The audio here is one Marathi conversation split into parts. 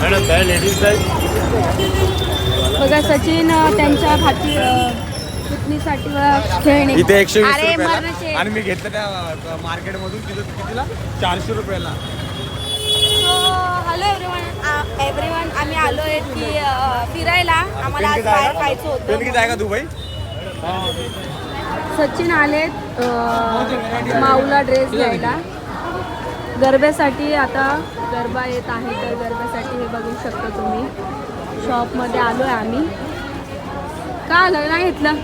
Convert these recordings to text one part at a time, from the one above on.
मॅडम काय लेडीज बघा सचिन त्यांच्या खाती पुतणीसाठी खेळणे. इथे एकशे वीस अरे रुपयाला. मरणाचे. आणि मी घेतलं त्या मार्केटमधून तिथं कितीला? चारशे रुपयाला. हॅलो एव्हरीवन एव्हरीवन आम्ही आलो आहे की अं, फिरायला. आम्हाला आज बाहेर खायचं होतं. आहे का दुबई सचिन आलेत अं, माऊला ड्रेस घ्यायला. गरब्यासाठी आता गरबा येत आहे तर गरब्यासाठी हे बघू शकता तुम्ही. शॉपमध्ये आलो आहे आम्ही. का आलं नाही घेतलं?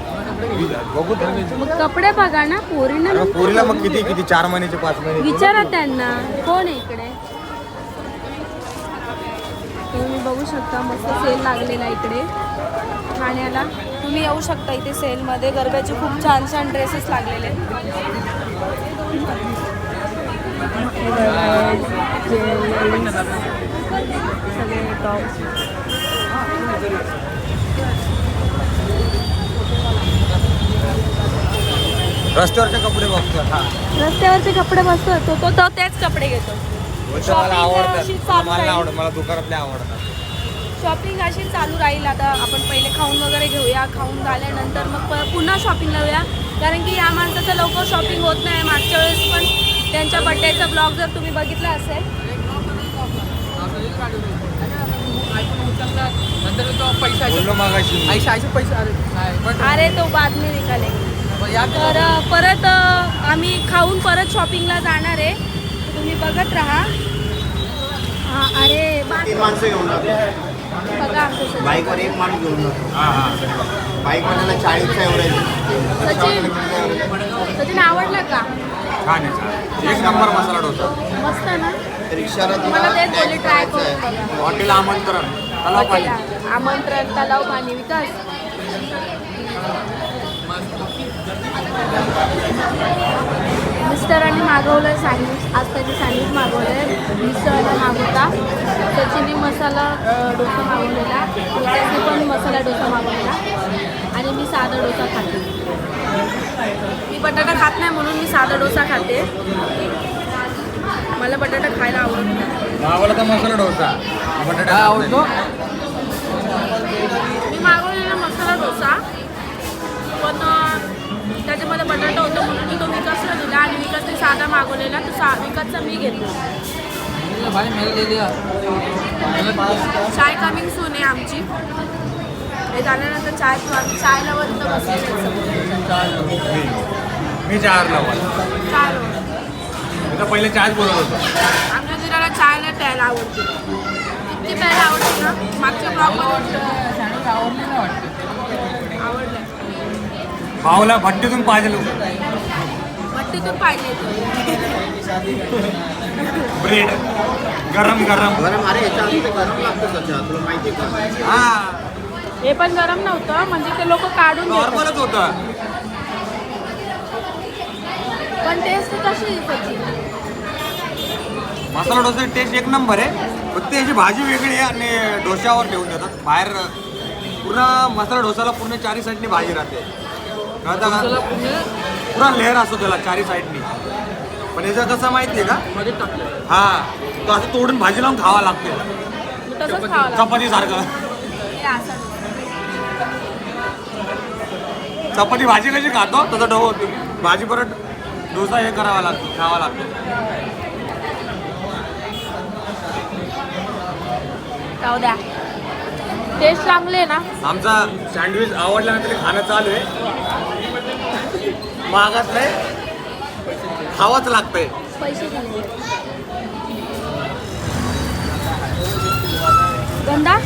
बघू. मग कपडे बघा ना पोरींना अरे पोरीला मग. किती किती चार महिन्याचे पाच महिने विचारा त्यांना कोण आहे इकडे? तुम्ही बघू शकता मस्त सेल लागलेला इकडे. ठाण्याला. तुम्ही येऊ शकता इथे सेलमध्ये. गरब्याचे खूप छान छान ड्रेसेस लागलेले आहेत. सगळे टॉप रस्त्यावरचे कपडे बघतो हा. रस्त्यावरचे कपडे बसतो तो तो तो तेच कपडे घेतो. मला आवडतात. मला. आवडत मला दुकानातले आवडतात. शॉपिंग अशी चालू राहील. आता आपण पहिले खाऊन वगैरे घेऊया. खाऊन झाल्यानंतर मग पुन्हा शॉपिंग लावूया कारण की या माणसाचं लवकर शॉपिंग होत नाही. मागच्या वेळेस पण त्यांच्या बड्डेचा ब्लॉग जर तुम्ही बघितला असेल. अरे नाही पण अरे तो बातमी निघाले. तर परत आम्ही खाऊन परत शॉपिंगला जाणार आहे. तुम्ही बघत राहा. हा अरे माणसं घेऊन जातो. बघा. बाईकवर एक माणूस घेऊन जातो. हा हा बाईकवाल्याला चाळीसचा एवढा सचिन. सचिन आवडला का? छान आहे. एक नंबर मसाला डोसा. मस्त ना? रिक्षाला मला तुम्हाला तेच बोलले ट्राय करून बघा. हॉटेल आमंत्रण तलाव पाणी. हॉटेल आमंत्रण तलाव पाणी विकास. मिस्टरांनी मागवलं सँडविच आज त्याचे सँडविच मागवलं मिस्टरांना मागवता. सचिनने मसाला डोसा मागवलेला. विकासने पण मसाला डोसा मागवलेला. आणि मी साधा डोसा खाते. मी बटाटा खात नाही म्हणून मी साधा डोसा खाते. मला बटाटा खायला आवडत नाही. मसाला डोसा. बटाटा आवडतो? साधा मागवलेला तर सा विकासचा मी घेतला. भाई मेरे ले लिया चाय कमिंग सून आहे आमची. हे झाल्यानंतर चाय आम्ही. चायला वर इथं बसलेले मी चार लावला चाय मी तर पहिले चहाच बोलत होतो. आमच्या दिराला चायला प्यायला आवडते. किती प्यायला आवडते ना? मागच्या ब्लॉगमध्ये आवडली आवडलं. भाऊला भट्टीतून पाहिजे भट्टीतून पाहिजे ब्रेड. गरम गरम. गरम अरे याच्या आधी ते गरम लागतं सध्या तुला माहिती आहे का? हा. हे पण गरम नव्हतं म्हणजे ते लोक काढून देतात. नॉर्मलच होतं. पण टेस्ट कशी त्याची मसाला डोसा टेस्ट एक नंबर आहे. फक्त याची भाजी वेगळी आहे आणि डोश्यावर ठेवून देतात. बाहेर पूर्ण मसाला डोसाला पूर्ण चारी साईडनी भाजी राहते. त्याला पुरा लेअर असतो त्याला चारी साईडनी. पण याचं कसं माहिती आहे का? मध्ये टाकलं हा. तो असं तोडून भाजी लावून खावा लागते मग तसंच खावं लागतं. चपाती सारखं. हे असं. चपाती भाजी कशी खातो? तसं डो भाजी परत डोसा हे करावा लागतो खावा लागतो. जाऊ द्या. टेस्ट चांगली आहे ना? आमचा सँडविच आवडल्यानंतर खाणं चालू आहे. मागात नाही खावाच लागतंय. पैसे झाले. गंदा?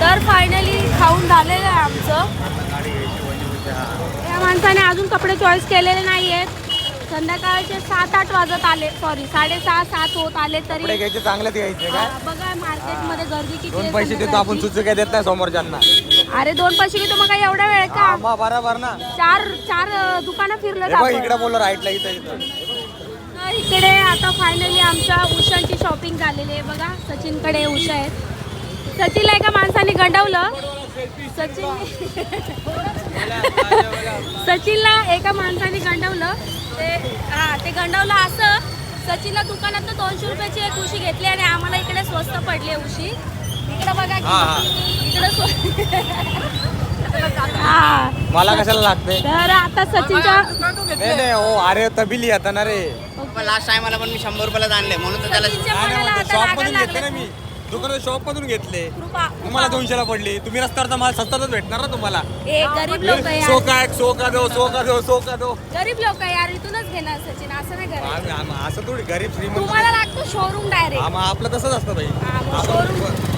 तर फायनली खाऊन झालेलं आहे आमचं. या माणसाने अजून कपडे चॉईस केलेले नाही आहेत संध्याकाळचे सात आठ वाजत आले सॉरी साडेसहा सात होत आले कपडे तरी घ्यायचे चांगले घ्यायचे हा, का बघा मार्केटमध्ये गर्दी किती पैसे देतो आपण. सुचू काय देत नाही समोरच्यांना. अरे दोन पैसे घेतो मग एवढा वेळ का? मग बरोबर ना. चार चार दुकानं फिरलं हे बघ इकडे बोललो राईटला इथं इथं. तर इकडे आता फायनली आमच्या उषांची शॉपिंग झालेली आहे बघा. सचिनकडे उषा आहेत सचिनला एका माणसाने गंडवलं. सचिन सचिनला एका माणसाने गंडवलं. ते हा ते गंडवलं असं. सचिनला दुकानात दोनशे रुपयाची एक उशी घेतली आणि आम्हाला इकडे स्वस्त पडली उशी. हा, हा. की इकडे स्व- हा. मला कशाला लागते तर आता सचिनच्या नाही नाही हो अरे तबिली आता ना रे. लास्ट टाइमला पण मी शंभर रुपयाला आणले म्हणून तर त्याला सचिनच्या मनाला आता शॉप मधून घेतले ना लागले. मी. दुकानात शॉप मधून घेतले. कृपा तुम्हाला दोनशेला पडली. तुम्ही रस्त्यावर मला सस्तातच भेटणार ना तुम्हाला. ए गरीब लोक सो यार. काय सो का दो सो का दो सो का दो. गरीब लोक यार इथूनच घेणार सचिन असं नाही करत. आम्ही- आम्ही- असं थोडी गरीब श्रीमंत तुम्हाला लागतो शोरूम डायरेक्ट आम्हा आपलं तसंच असतं हा, मग आपण-.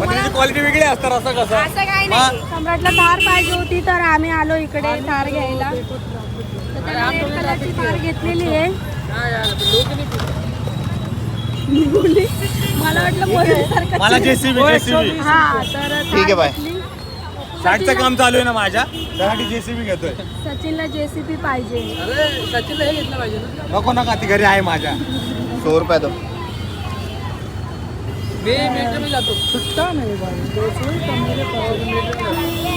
पण त्याची क्वालिटी वेगळी असतात असं कसं? असं काही नाही. सम्राटला थार पाहिजे होती तर आम्ही आलो इकडे थार घ्यायला. तर त्याला red कलरची थार घेतलेली आहे. मी बोलली मला वाटलं मला जेसीबी जेसीबी. हा तर ठीक आहे, बाय. घेतली. काम चालू आहे ना माझ्या? त्यासाठी जेसीबी घेतोय. सचिनला जेसीबी पाहिजे. अरे सचिनला हे घेतलं पाहिजे ना. नको नका ती घरी आहे माझ्या. सौ रुपये दो. मी मेट्रो में जातो छुट्टा नाही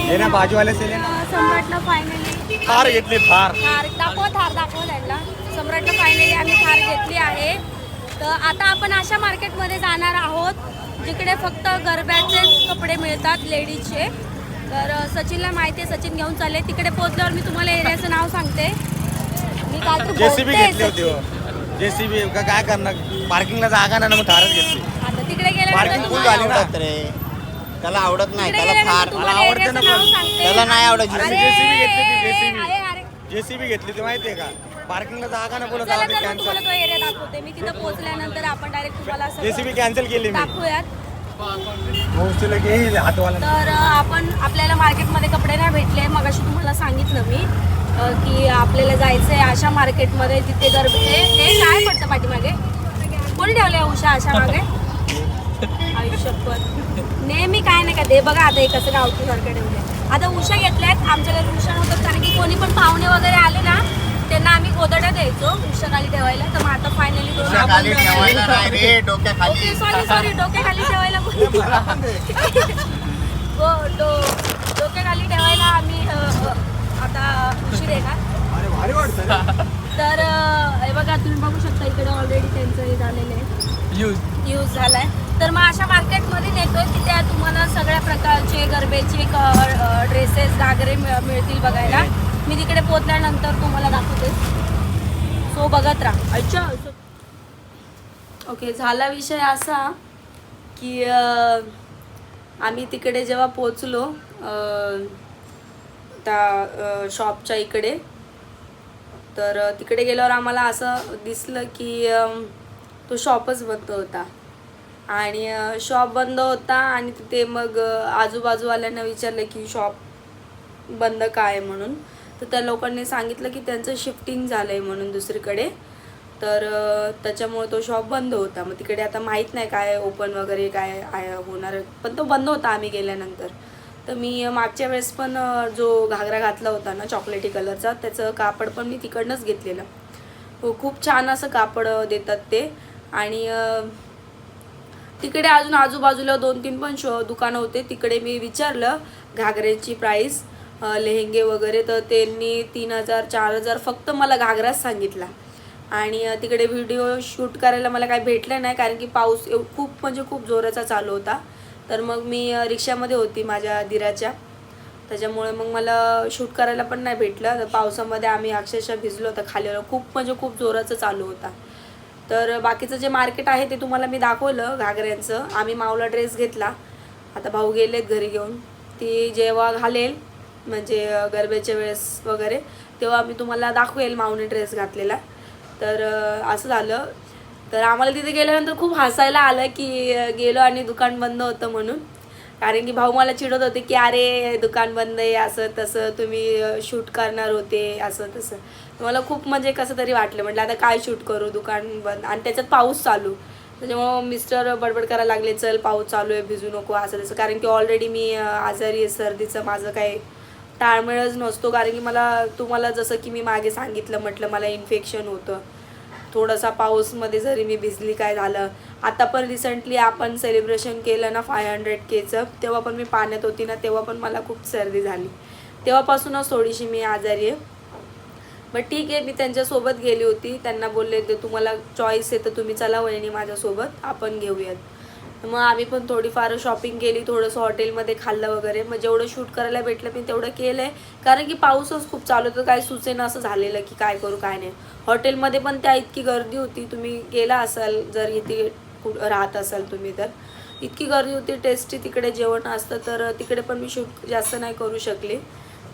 हे ना बाजूवाले सेले. ना सम्राटला फायनली थार घेतली थार. थार दाखवा थार दाखवा त्यांना. सम्राटला फायनली आम्ही थार घेतली आहे. तर आता आपण अशा मार्केटमध्ये जाणार आहोत जिकडे फक्त गरब्याचेच कपडे मिळतात लेडीजचे तर सचिनला माहिती आहे सचिन घेऊन चालले. तिकडे पोहोचल्यावर मी तुम्हाला एरियाचं नाव सांगते. मी काल तर जेसीबी घेतली होती सचिन. जेसीबी काय करणार? पार्किंगला जागा नाही मग थारच घेतली. आता तिकडे Full तुम्हाला- झाली ना. रे. त्याला आवडत नाही त्याला फार मला आवडते ना पण. त्याला नाही आवडत अरे. JCB घेतली ती, अरे. जेसीबी. घेतली ती माहितीये का? पार्किंगला जागा नाही बोलत चला आहोत तुम्हाला कॅन्सल तो एरिया दाखवते. मी तिथं पोहोचल्यानंतर आपण डायरेक्ट तुम्हाला सगळं जेसीबी कॅन्सल केली मी. दाखवूयात. हातवाला तर अ, आपण आपल्याला मार्केटमध्ये कपडे नाही भेटले मग अशी तुम्हाला सांगितलं मी अ, की आपल्याला जायचं आहे अशा मार्केटमध्ये तिथे गरबे हे हे काय पडतं पाठीमागे? कोणी ठेवले उषा अशा मागे? आयुष्यपत नेहमी काय नाही का ते बघा आता हे कसं गावठी सारखं ठेवले आता उषा घेतल्यात आमच्या घरी उषा नव्हतं कारण की कोणी पण पाहुणे वगैरे आले ना त्यांना आम्ही गोदड्या द्यायचो उषा खाली ठेवायला. तर मग आता फायनली खाली ठेवायला ओके सॉरी सॉरी डोक्याखाली. ठेवायला बोलले. हो डो डोक्याखाली ठेवायला आम्ही आता उशीर आहे का अरे भारी वाटतं रे. तर हे बघा तुम्ही बघू शकता इकडे ऑलरेडी त्यांचं हे झालेलं आहे. यूज यूज झालाय. तर मग अशा मार्केटमध्ये नेतोय की त्या तुम्हाला सगळ्या प्रकारचे गरबेचे ड्रेसेस घागरे मिळ- मिळतील बघायला. मी तिकडे पोचल्यानंतर तुम्हाला दाखवते. सो बघत राहा. अच्छा ओके झाला विषय असा की आम्ही तिकडे जेव्हा पोचलो त्या शॉपच्या इकडे तर तिकडे गेल्यावर आम्हाला असं दिसलं की तो शॉपच बंद होता. आणि शॉप बंद होता आणि तिथे मग आजूबाजूवाल्यांना विचारलं की शॉप बंद काय आहे म्हणून. तर त्या लोकांनी सांगितलं की त्यांचं शिफ्टिंग झालं आहे म्हणून दुसरीकडे. तर त्याच्यामुळे तो शॉप बंद होता. मग तिकडे आता माहीत नाही काय ओपन वगैरे काय आहे होणार पण तो बंद होता आम्ही गेल्यानंतर. तर मी मागच्या वेळेस पण जो घागरा घातला होता ना चॉकलेटी कलरचा त्याचं कापड पण मी तिकडनंच घेतलेलं. हो खूप छान असं कापड देतात ते. आणि तिकडे अजून आजूबाजूला दोन तीन पण शो दुकानं होते. तिकडे मी विचारलं घागऱ्याची प्राईस लेहेंगे वगैरे तर त्यांनी तीन हजार चार हजार फक्त मला घागराच सांगितला. आणि तिकडे व्हिडिओ शूट करायला मला काही भेटलं नाही कारण की पाऊस एव खूप म्हणजे खूप जोराचा चालू होता. तर मग मी रिक्षामध्ये होती माझ्या दिराच्या. त्याच्यामुळे मग मला शूट करायला पण नाही भेटलं. तर पावसामध्ये आम्ही अक्षरशः भिजलो होतं खाली. खूप म्हणजे खूप जोराचं चालू होता. तर बाकीचं जे मार्केट आहे ते तुम्हाला मी दाखवलं घागऱ्यांचं. आम्ही माऊला ड्रेस घेतला. आता भाऊ गेलेत घरी घेऊन. ती जेव्हा घालेल म्हणजे गरब्याच्या वेळेस वगैरे तेव्हा मी तुम्हाला दाखवेल माऊने ड्रेस घातलेला. तर असं झालं. तर आम्हाला तिथे गेल्यानंतर खूप हसायला आलं की गेलो आणि दुकान बंद होतं म्हणून. कारण की भाऊ मला चिडत होते की अरे दुकान बंद आहे असं तसं तुम्ही शूट करणार होते असं तसं. मला खूप म्हणजे कसं तरी वाटलं म्हटलं आता काय शूट करू दुकान बंद. आणि त्याच्यात पाऊस चालू. म्हणजे त्याच्यामुळं मिस्टर बडबड करायला लागले चल पाऊस चालू आहे भिजू नको असं तसं. कारण की ऑलरेडी मी आजारी आहे सर्दीचं माझं काही ताळमेळच नसतो. कारण की मला तुम्हाला जसं की मी मागे सांगितलं म्हटलं मला इन्फेक्शन होतं. थोडासा पाऊसमध्ये जरी मी भिजली काय झालं. आता पण रिसेंटली आपण सेलिब्रेशन केलं ना फाय हंड्रेड केचं तेव्हा पण मी पाण्यात होती ना तेव्हा पण मला खूप सर्दी झाली. तेव्हापासूनच थोडीशी मी आजारी आहे. मग ठीक आहे मी त्यांच्यासोबत गेली होती. त्यांना बोलले ते तुम्हाला चॉईस आहे तर तुम्ही चला वहिनी माझ्यासोबत. आपण घेऊयात. मग आम्ही पण थोडीफार शॉपिंग केली थोडंसं हॉटेलमध्ये खाल्लं वगैरे. मग जेवढं शूट करायला भेटलं मी तेवढं केलं आहे कारण की पाऊसच खूप चालू होतं काय सुचेन असं झालेलं की काय करू काय नाही. हॉटेलमध्ये पण त्या इतकी गर्दी होती तुम्ही गेला असाल जर इथे राहत असाल तुम्ही तर. इतकी गर्दी होती टेस्टी तिकडे जेवण असतं तर तिकडे पण मी शूट जास्त नाही करू शकले.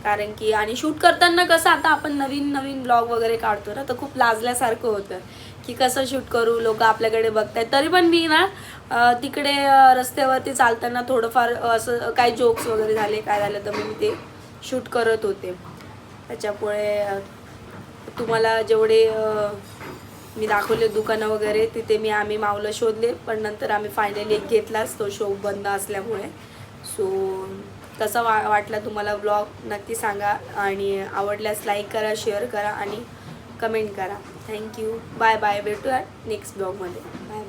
कारण की आणि शूट करताना कसं आता आपण नवीन नवीन ब्लॉग वगैरे काढतो ना तर खूप लाजल्यासारखं होतं की कसं शूट करू लोक आपल्याकडे बघतायत. तरी पण मी ना तिकडे रस्त्यावरती चालताना थोडंफार असं काही जोक्स वगैरे झाले काय झालं तर मी ते शूट करत होते. त्याच्यामुळे तुम्हाला जेवढे मी दाखवले दुकानं वगैरे तिथे मी आम्ही मावलं शोधले पण नंतर आम्ही फायनली एक घेतलाच तो शो बंद असल्यामुळे. सो कसा वा वाटला तुम्हाला ब्लॉग नक्की सांगा. आणि आवडल्यास लाईक करा शेअर करा आणि कमेंट करा. थँक्यू बाय बाय भेटूया नेक्स्ट ब्लॉगमध्ये बाय